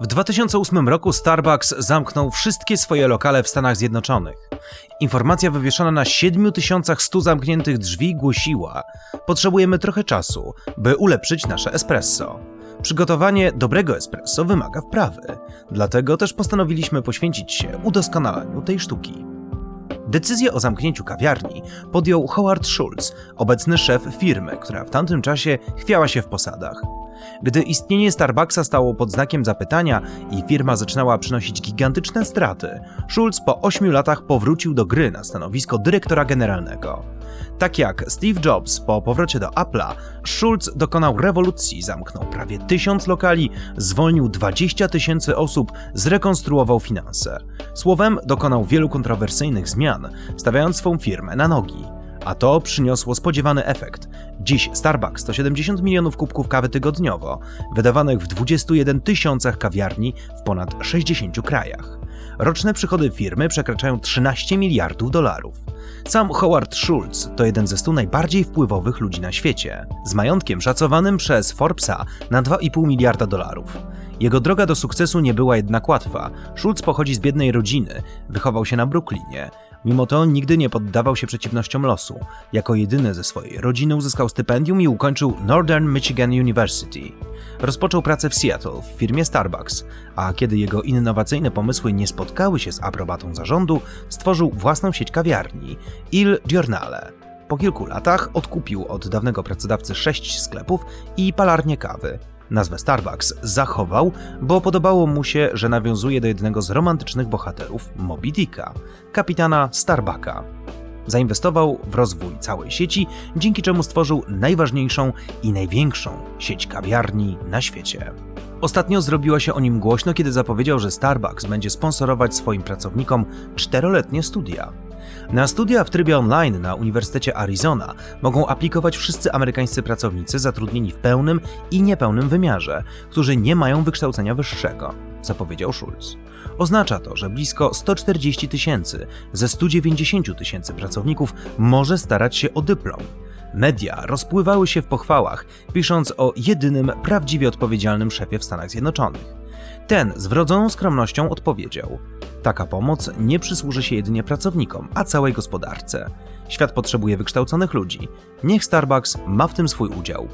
W 2008 roku Starbucks zamknął wszystkie swoje lokale w Stanach Zjednoczonych. Informacja wywieszona na 7100 zamkniętych drzwi głosiła: Potrzebujemy trochę czasu, by ulepszyć nasze espresso. Przygotowanie dobrego espresso wymaga wprawy, dlatego też postanowiliśmy poświęcić się udoskonalaniu tej sztuki. Decyzję o zamknięciu kawiarni podjął Howard Schultz, obecny szef firmy, która w tamtym czasie chwiała się w posadach. Gdy istnienie Starbucksa stało pod znakiem zapytania i firma zaczynała przynosić gigantyczne straty, Schultz po 8 latach powrócił do gry na stanowisko dyrektora generalnego. Tak jak Steve Jobs po powrocie do Apple'a, Schultz dokonał rewolucji, zamknął prawie tysiąc lokali, zwolnił 20 tysięcy osób, zrekonstruował finanse. Słowem, dokonał wielu kontrowersyjnych zmian, stawiając swą firmę na nogi. A to przyniosło spodziewany efekt. Dziś Starbucks to 70 milionów kubków kawy tygodniowo, wydawanych w 21 tysiącach kawiarni w ponad 60 krajach. Roczne przychody firmy przekraczają 13 miliardów dolarów. Sam Howard Schultz to jeden ze 100 najbardziej wpływowych ludzi na świecie, z majątkiem szacowanym przez Forbesa na 2,5 miliarda dolarów. Jego droga do sukcesu nie była jednak łatwa. Schultz pochodzi z biednej rodziny, wychował się na Brooklynie. Mimo to nigdy nie poddawał się przeciwnościom losu. Jako jedyny ze swojej rodziny uzyskał stypendium i ukończył Northern Michigan University. Rozpoczął pracę w Seattle w firmie Starbucks, a kiedy jego innowacyjne pomysły nie spotkały się z aprobatą zarządu, stworzył własną sieć kawiarni Il Giornale. Po kilku latach odkupił od dawnego pracodawcy sześć sklepów i palarnię kawy. Nazwę Starbucks zachował, bo podobało mu się, że nawiązuje do jednego z romantycznych bohaterów Moby Dicka, kapitana Starbucka. Zainwestował w rozwój całej sieci, dzięki czemu stworzył najważniejszą i największą sieć kawiarni na świecie. Ostatnio zrobiła się o nim głośno, kiedy zapowiedział, że Starbucks będzie sponsorować swoim pracownikom czteroletnie studia. Na studia w trybie online na Uniwersytecie Arizona mogą aplikować wszyscy amerykańscy pracownicy zatrudnieni w pełnym i niepełnym wymiarze, którzy nie mają wykształcenia wyższego, zapowiedział Schulz. Oznacza to, że blisko 140 tysięcy ze 190 tysięcy pracowników może starać się o dyplom. Media rozpływały się w pochwałach, pisząc o jedynym prawdziwie odpowiedzialnym szefie w Stanach Zjednoczonych. Ten z wrodzoną skromnością odpowiedział: Taka pomoc nie przysłuży się jedynie pracownikom, a całej gospodarce. Świat potrzebuje wykształconych ludzi. Niech Starbucks ma w tym swój udział.